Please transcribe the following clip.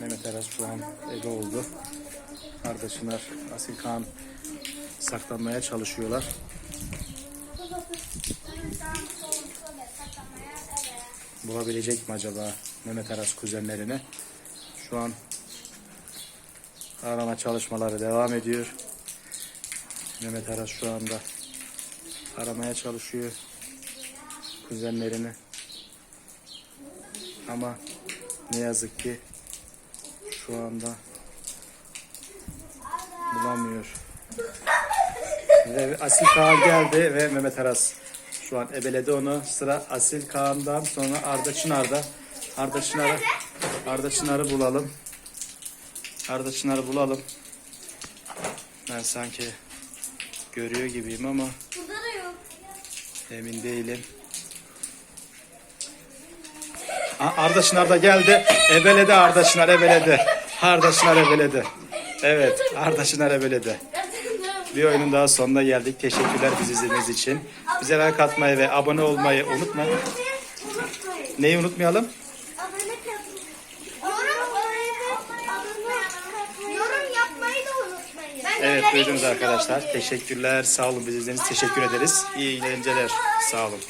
Mehmet Aras şu an ebe oldu. Kardeşler Asil Kaan saklanmaya çalışıyorlar. Bulabilecek mi acaba Mehmet Aras kuzenlerini? Şu an arama çalışmaları devam ediyor. Mehmet Aras şu anda aramaya çalışıyor kuzenlerini. Ama ne yazık ki şu anda bulamıyor. Ve Asil Kaan geldi ve Mehmet Aras şu an ebeledi onu. Sıra Asil Kaan'dan sonra Arda Çınar'da. Arda Çınar'ı Arda Çınar'ı bulalım. Arda Çınar'ı bulalım. Ben sanki görüyor gibiyim ama emin değilim. Arda da geldi. Ebeledi Arda ebeledi. Arda ebeledi. Evet Arda ebeledi. Bir oyunun daha sonuna geldik. Teşekkürler bizi izlediğiniz için. Bize like atmayı ve abone olmayı. Unutmayın. Neyi unutmayalım? Evet duydunuz arkadaşlar. Teşekkürler. Sağ olun bizi izlediğiniz teşekkür ederiz. İyi eğlenceler. Sağ olun.